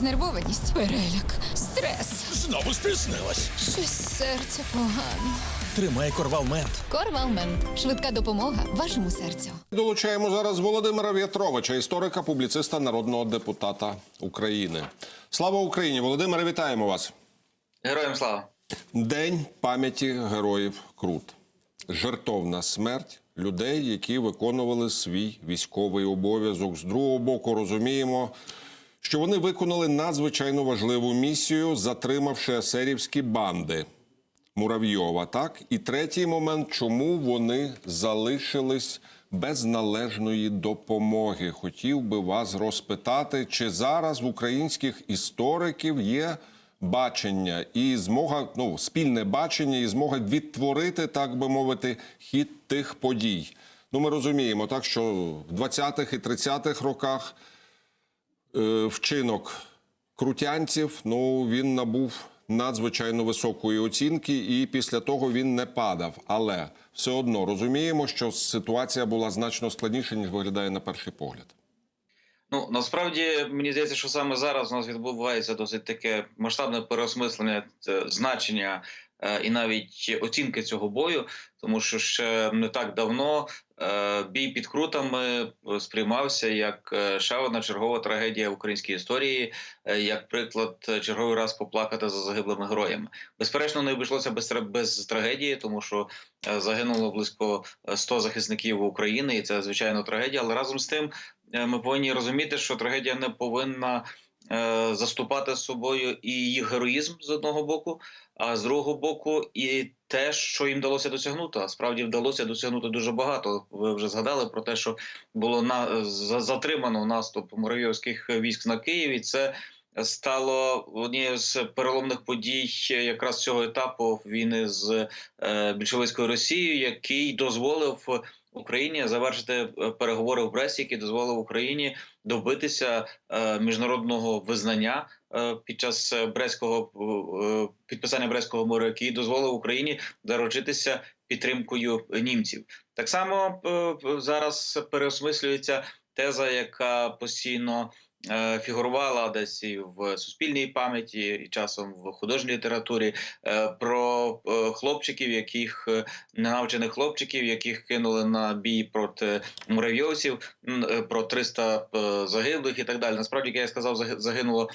Знервованість, переляк, стрес. Знову спізнилась. Щось серце погано. Тримай корвалмент. Корвалмент. Швидка допомога вашому серцю. Долучаємо зараз Володимира В'ятровича, історика, публіциста, народного депутата України. Слава Україні! Володимире, вітаємо вас. Героям слава! День пам'яті героїв Крут. Жертовна смерть людей, які виконували свій військовий обов'язок. З другого боку, розуміємо, що вони виконали надзвичайно важливу місію, затримавши есерівські банди Муравйова. Так, і третій момент, чому вони залишились без належної допомоги. Хотів би вас розпитати, чи зараз в українських істориків є бачення і змога, ну спільне бачення і змога відтворити, так би мовити, хід тих подій. Ну, ми розуміємо, так що в 20-х і 30-х роках вчинок крутянців, ну він набув надзвичайно високої оцінки, і після того він не падав. Але все одно розуміємо, що ситуація була значно складніша, ніж виглядає на перший погляд. Ну насправді мені здається, що саме зараз у нас відбувається досить таке масштабне переосмислення е, значення е, і навіть оцінки цього бою, тому що ще не так давно е, бій під крутами сприймався як е, ще одна чергова трагедія в українській історії, е, як приклад е, черговий раз поплакати за загиблими героями. Безперечно, не обійшлося без, без трагедії, тому що е, загинуло близько е, 100 захисників України, і це звичайно трагедія. Але разом з тим е, ми повинні розуміти, що трагедія не повинна е, заступати з собою і їх героїзм з одного боку, а з другого боку, і те, що їм вдалося досягнути. А справді вдалося досягнути дуже багато. Ви вже згадали про те, що було на за- затримано наступ муравйовських військ на Київ, і це стало однією з переломних подій якраз цього етапу війни з е, більшовицькою Росією, який дозволив Україні завершити е, переговори в Бресті, який дозволив Україні добитися е, міжнародного визнання е, під час е, Брестського підписання Брестського мору, який дозволив Україні заручитися підтримкою німців. Так само зараз переосмислюється теза, яка постійно фігурувала десь і в суспільній пам'яті, і часом в художній літературі е, про е, хлопчиків, яких е, ненавчених хлопчиків, яких кинули на бій проти муравйовців, е, про 300 е, загиблих і так далі. Насправді, як я сказав, заги- загинуло е,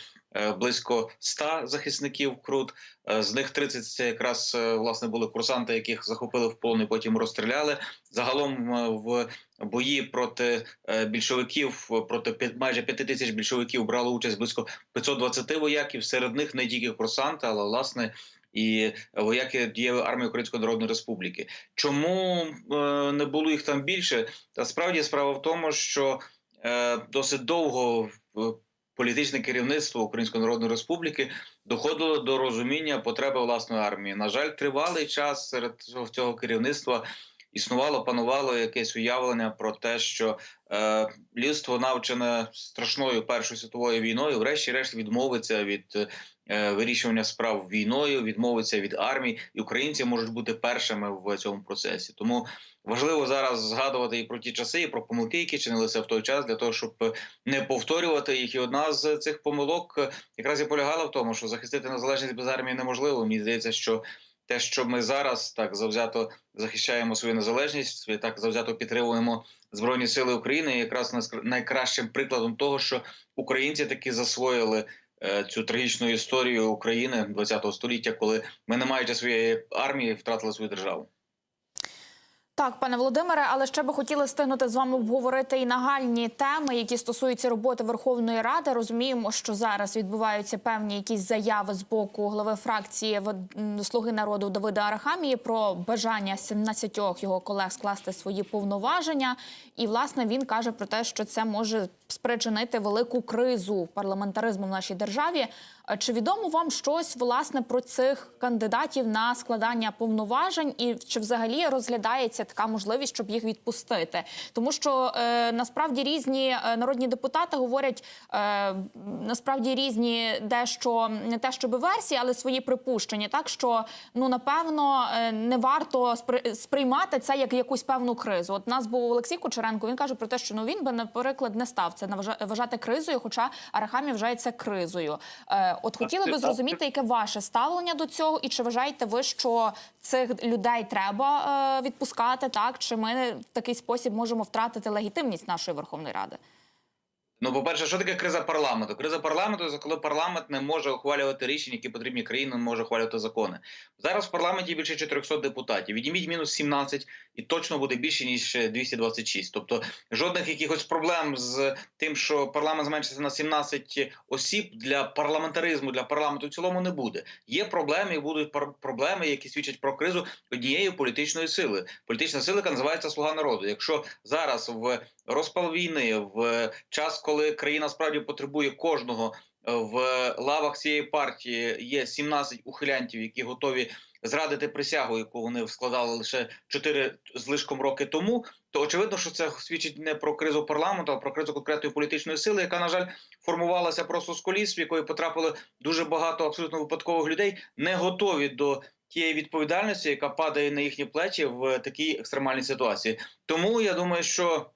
близько 100 захисників крут. Е, З них 30 це якраз е, власне були курсанти, яких захопили в полон і потім розстріляли. Загалом е, в бої проти е, більшовиків, е, проти майже 5 тисяч більшовиків брало участь близько 520 вояків. Серед них не тільки курсанти, але власне. І вояки дієвої армії Української Народної Республіки. Чому е, не було їх там більше? Та справді справа в тому, що е, досить довго е, політичне керівництво Української Народної Республіки доходило до розуміння потреби власної армії. На жаль, тривалий час серед цього, керівництва існувало, панувало якесь уявлення про те, що е, людство навчене страшною Першою світовою війною, врешті-решт відмовиться від е, вирішування справ війною, відмовиться від армії, і українці можуть бути першими в цьому процесі. Тому важливо зараз згадувати і про ті часи, і про помилки, які чинилися в той час, для того, щоб не повторювати їх. І одна з цих помилок е, якраз і полягала в тому, що захистити незалежність без армії неможливо. Мені здається, що те, що ми зараз так завзято захищаємо свою незалежність, так завзято підтримуємо збройні сили України, якраз найкращим прикладом того, що українці таки засвоїли е, цю трагічну історію України ХХ століття, коли ми, не маючи своєї армії, втратили свою державу. Так, пане Володимире, але ще би хотіли встигнути з вами обговорити і нагальні теми, які стосуються роботи Верховної Ради. Розуміємо, що зараз відбуваються певні якісь заяви з боку голови фракції «В- Слуги народу Давида Арахамії про бажання 17 його колег скласти свої повноваження. І власне він каже про те, що це може спричинити велику кризу парламентаризму в нашій державі. Чи відомо вам щось власне про цих кандидатів на складання повноважень, і чи взагалі розглядається така можливість, щоб їх відпустити. Тому що е, насправді різні е, народні депутати говорять е, насправді різні дещо не те, щоб версії, але свої припущення. Так що ну напевно е, не варто спри- сприймати це як якусь певну кризу. От нас був Олексій Кучеренко. Він каже про те, що ну він би, наприклад, не став це вважати кризою, хоча Арахамі вважає це кризою. Е, от хотіли би зрозуміти, яке ваше ставлення до цього, і чи вважаєте ви, що цих людей треба е, відпускати, так чи ми в такий спосіб можемо втратити легітимність нашої Верховної Ради? Ну, по-перше, що таке криза парламенту? Криза парламенту це коли парламент не може ухвалювати рішення, які потрібні країні, не може ухвалювати закони. Зараз в парламенті більше 400 депутатів. Відніміть мінус 17, і точно буде більше ніж 226. Тобто жодних якихось проблем з тим, що парламент зменшиться на 17 осіб для парламентаризму, для парламенту в цілому не буде. Є проблеми, і будуть проблеми, які свідчать про кризу однієї політичної сили. Політична сила, яка називається Слуга народу. Якщо зараз в розпал війни, в час, коли країна справді потребує кожного е, в лавах цієї партії є 17 ухилянтів, які готові зрадити присягу, яку вони складали лише 4 з лишком роки тому. То очевидно, що це свідчить не про кризу парламенту, а про кризу конкретної політичної сили, яка на жаль формувалася просто з коліс, в якої потрапило дуже багато абсолютно випадкових людей, не готові до тієї відповідальності, яка падає на їхні плечі в такій екстремальній ситуації. Тому я думаю, що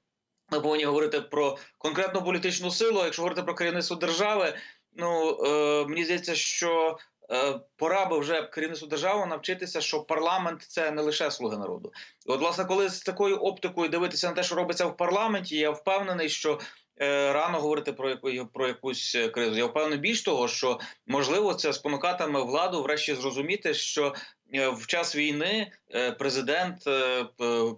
ми повинні говорити про конкретну політичну силу. Якщо говорити про керівництво держави, ну е, мені здається, що е, пора би вже керівництву держави навчитися, що парламент це не лише слуги народу. І от, власне, коли з такою оптикою дивитися на те, що робиться в парламенті, я впевнений, що. Е, Рано говорити про яку про якусь е, кризу. Я впевнений більш того, що можливо це спонукатиме владу врешті зрозуміти, що е, в час війни президент,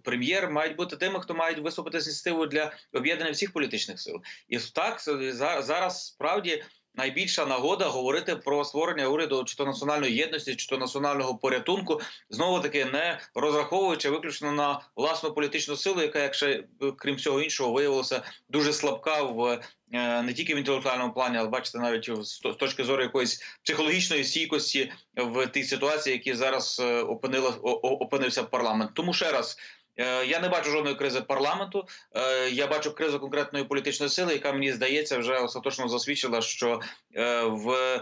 прем'єр мають бути тими, хто мають виступити з ініціативою для об'єднання всіх політичних сил. І так за- зараз справді найбільша нагода говорити про створення уряду чи то національної єдності, чи то національного порятунку, знову таки не розраховуючи виключно на власну політичну силу, яка, якщо крім всього іншого, виявилася дуже слабка в. е, Не тільки в інтелектуальному плані, але бачите, навіть з точки зору якоїсь психологічної стійкості в тій ситуації, які зараз е, опинила опинився парламент. Тому ще раз. Е, Я не бачу жодної кризи парламенту. Е, Я бачу кризу конкретної політичної сили, яка мені здається вже остаточно засвідчила, що е, в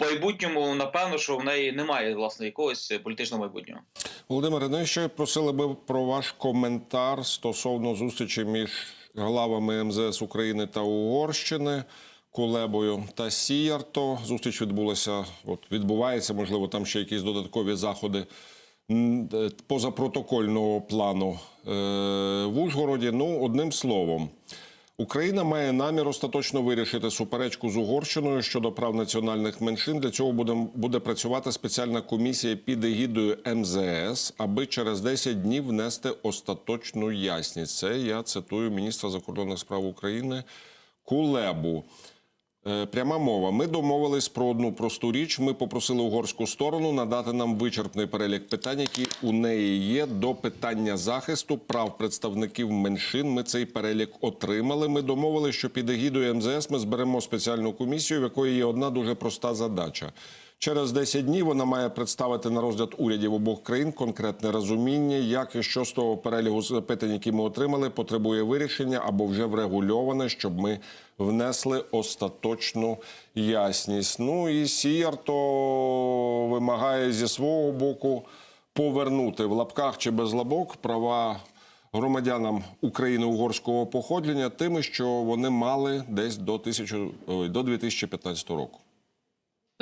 майбутньому напевно, що в неї немає власне якогось політичного майбутнього. Володимире, ну і ще просили би про ваш коментар стосовно зустрічі між главами МЗС України та Угорщини. Кулебою та Сіярто зустріч відбулася. От відбувається, можливо, там ще якісь додаткові заходи позапротокольного плану е, в Ужгороді. Ну, одним словом, Україна має намір остаточно вирішити суперечку з Угорщиною щодо прав національних меншин. Для цього буде, буде працювати спеціальна комісія під егідою МЗС, аби через 10 днів внести остаточну ясність. Це я цитую міністра закордонних справ України Кулебу. Е, Пряма мова. Ми домовились про одну просту річ. Ми попросили угорську сторону надати нам вичерпний перелік питань, які у неї є до питання захисту прав представників меншин. Ми цей перелік отримали. Ми домовились, що під егідою МЗС ми зберемо спеціальну комісію, в якої є одна дуже проста задача. Через 10 днів вона має представити на розгляд урядів обох країн конкретне розуміння, як і що з того перелігу запитань, які ми отримали, потребує вирішення або вже врегульоване, щоб ми внесли остаточну ясність. Ну і Сіярто вимагає зі свого боку повернути в лапках чи без лапок права громадянам України угорського походження тими, що вони мали десь до, тисячу, ой, до 2015 року.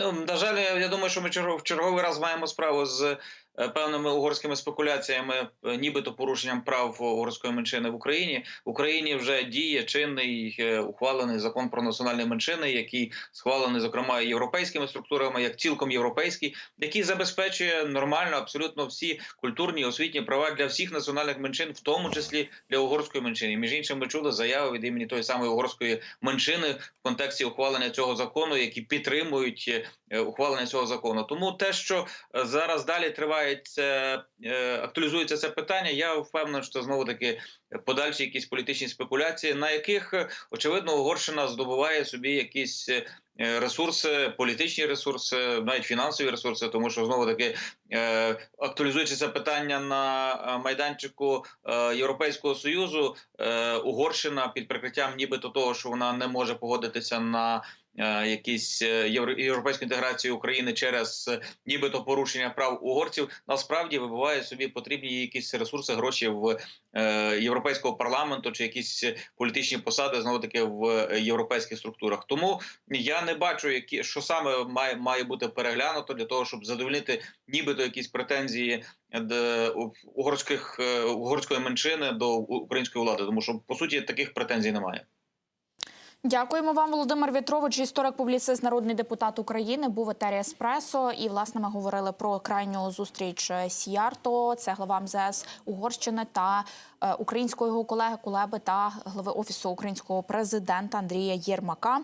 Ну, на жаль, я, думаю, що ми в черговий раз маємо справу з певними угорськими спекуляціями, е, нібито порушенням прав угорської меншини в Україні. В Україні вже діє чинний е, ухвалений закон про національні меншини, який схвалений зокрема європейськими структурами, як цілком європейський, який забезпечує нормально абсолютно всі культурні і освітні права для всіх національних меншин, в тому числі для угорської меншини. Між іншим, ми чули заяви від імені тої самої угорської меншини в контексті ухвалення цього закону, які підтримують е, ухвалення цього закону. Тому те, що е, зараз далі триває це, е, актуалізується це питання, я впевнений, що знову таки подальші якісь політичні спекуляції, на яких е, очевидно Угорщина здобуває собі якісь. е, е, ресурси, політичні ресурси, навіть фінансові ресурси, тому що знову таки е, актуалізуючи це питання на е, майданчику е, Європейського союзу, е, Угорщина під прикриттям, нібито того, що вона не може погодитися на е, якісь е, євро- європейську інтеграцію України через е, нібито порушення прав угорців, насправді вибиває собі потрібні якісь ресурси, гроші в е, європейського парламенту чи якісь політичні посади знову таки в е, європейських структурах. Тому я не бачу, які що саме має, має бути переглянуто для того, щоб задовольнити нібито якісь претензії у- угорських е, угорської меншини до української влади, тому що по суті таких претензій немає. Дякуємо вам, Володимир В'ятрович, історик публіцист, народний депутат України. Був етері Еспресо. І власне ми говорили про крайню зустріч Сіярто. Це глава МЗС Угорщини та е, українського його колеги Кулеби та глави офісу українського президента Андрія Єрмака.